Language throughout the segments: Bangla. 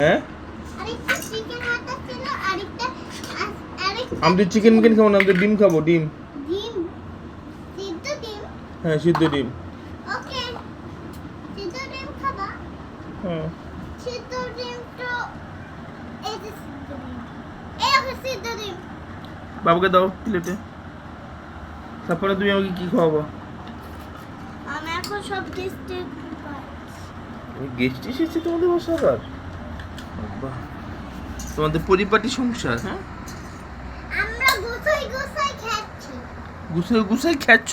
হ্যাঁ? আরেকটা চিকেন মিকেন খাব না আমাদের ডিম খাব ডিম। হ্যাঁ সিদ্ধ ডিম। হ্যাঁ। বাবুকে দাও প্লেটে তারপরে তুমি আমাকে কি খাওয়াবো? আমি এখন সব গেস্ট এসেছে তোমাদের বাসা আবার। তোমাদের পরিপাটি সংসার? হ্যাঁ। আমরা গুছাই গুছাই খাচ্ছি। গুছাই গুছাই খাচ্ছ খাচ্ছ?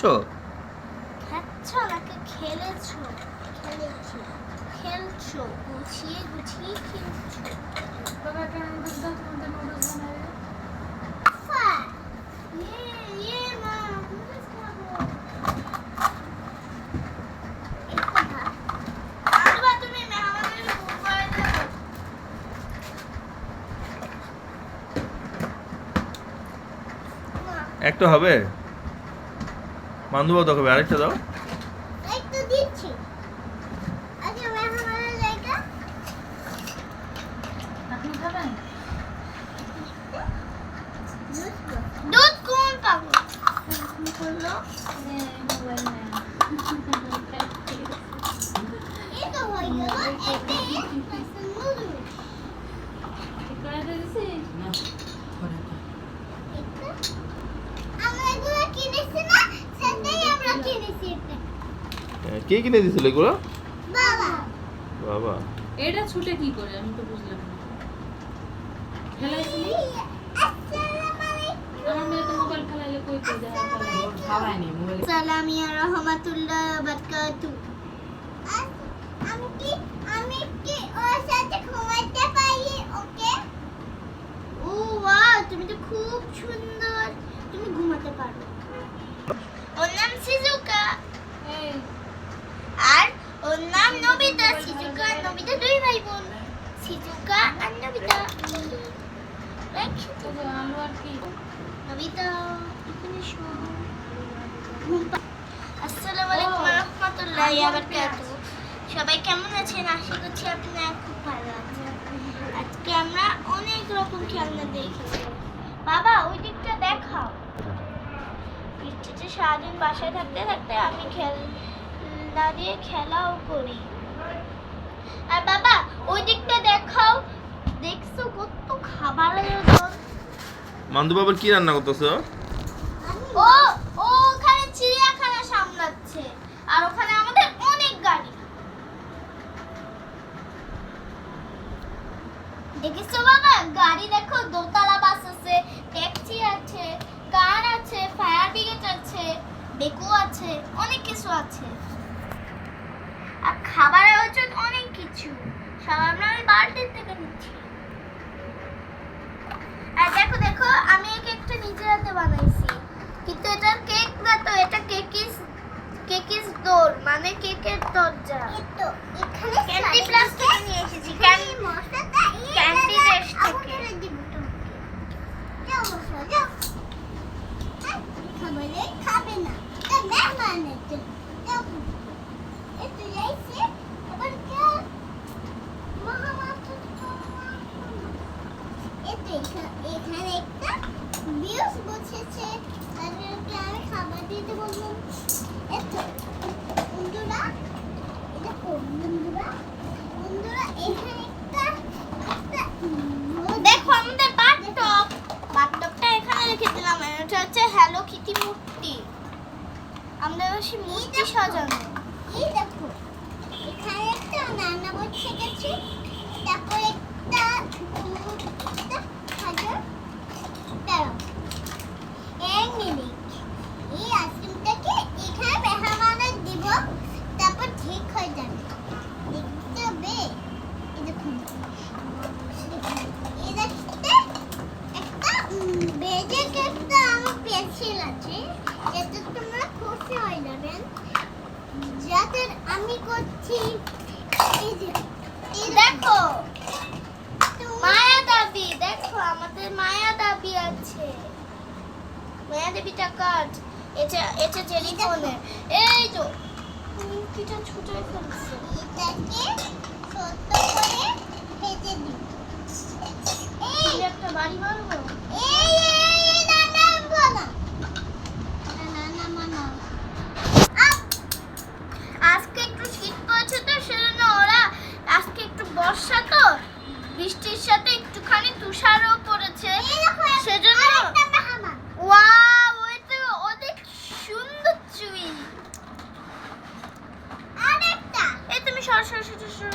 একটা হবে? বান্ধব দাও। খাবে আরেকটা দাও তো দিচ্ছি আচ্ছা মেহমানের জায়গা আপনি খাবেন দুধ কোন পাবো বলল এই মোবাইল নেন এই তো হয়ে গেল একটা নুডলস ঠিক করে দিয়েছি আমরা এগুলো কিনেছি না সেটাই আমরা কিনেছি এটা হ্যাঁ, কে কিনে দিছিল এগুলো? বাবা। বাবা। এটা ছুটে কি করে? আমি তো বুঝলাম না। খেলাইছিলি আমার মেয়ে তো মোবাইল খেলাইলে কই কই যায়? খাওয়ায়নি মোবাইল। সালামিয়া রহমাতুল্লাহ আমি কি আমি কি ওর সাথে ঘুমাতে পারি ওকে ও ওয়াও তুমি তো খুব সুন্দর তুমি ঘুমাতে পারো ওর নাম সিজুকা এই আর ওর নাম নবিতা সিজুকা আর নবিতা দুই ভাই বোন সিজুকা আর নবিতা দেখ তো যে আলু আর কি নবিতা এখানে আসসালামু আলাইকুম রাহমাতুল্লাহি ওয়া বারাকাতুহু সবাই কেমন আছেন আশা করছি আপনারা খুব ভালো আছেন আজকে আমরা অনেক রকম খেলনা দেখেছি বাবা ওই দিকটা দেখাও বৃষ্টিতে সারাদিন বাসায় থাকতে থাকতে আমি খেলনা দিয়ে খেলাও করি আর বাবা ওই দিকটা দেখাও। দেখছ কত খাবার আয়োজন মান্দু বাবার কি রান্না করতেছো? ও ও ওখানে চিড়িয়াখানা সামলাচ্ছে। আর ওখানে আমাদের অনেক গাড়ি। দেখেছ বাবা? গাড়ি দেখো দোতলা বাস আছে ট্যাক্সি আছে কার আছে ফায়ার ব্রিগেড আছে বেকু আছে অনেক কিছু আছে। আর খাবার আয়োজন অনেক কিছু সব আমরা ওই বালতির থেকে নিচ্ছি। আর দেখো দেখো আমি এই কেকটা নিজের হাতে বানাইছি। কিন্তু এটা কেক না তো এটা কেকিস কেকিস দোর মানে কেকের দরজা। এখানে ক্যান্ডি প্লাস নিয়ে এসেছি। ক্যান্ডি দেশ থেকে যাও বসো যাও খাবারে খাবে না এটা মেহমানের জন্য যাও একটু যাইছে এবার কে মহামাত্র এতে এখানে একটা বিউস বসেছে তাদেরকে আমি খাবার দিতে বললাম এতো বন্ধুরা এটা কোন বন্ধুরা বন্ধুরা এখানে একটা একটা দেখো আমাদের বাথটব বাথটবটা এখানে রেখে দিলাম এটা কিটি মূর্তি। আমরা বসে মূর্তি সাজানো এই দেখো, এখানে একটা নানা বসে গেছে তারপর একটা একটা হাজার তেরো এক মিনিট এই আইসক্রিমটাকে এখানে মেহমানের দিব তারপর ঠিক হয়ে যাবে দেখতে হবে এই দেখুন এই দেখতে একটা উম, বেজে একটা আমার পেন্সিল আছে যাতে তোমরা খুশি হয়ে যাবেন যাতে আমি করছি। এই যে দেখো। মায়া দাবি দেখো আমাদের মায়া দাবি আছে। মায়া দেবীটা কাট এটা এটা টেলিফোনের এই তো নিমকিটা ছুটে ফেলছে। এটাকে ছোট করে ভেজে দিই। বাড়ি মারবো এই এই এই না না বলো না না মানা আজকে একটু শীত পড়েছে তো সেজন্য ওরা আজকে একটু বর্ষা তো বৃষ্টির সাথে একটুখানি তুষারও পড়েছে। সেজন্য ওয়াও তো অনেক সুন্দর চুই এই তুমি সর সর সর সর,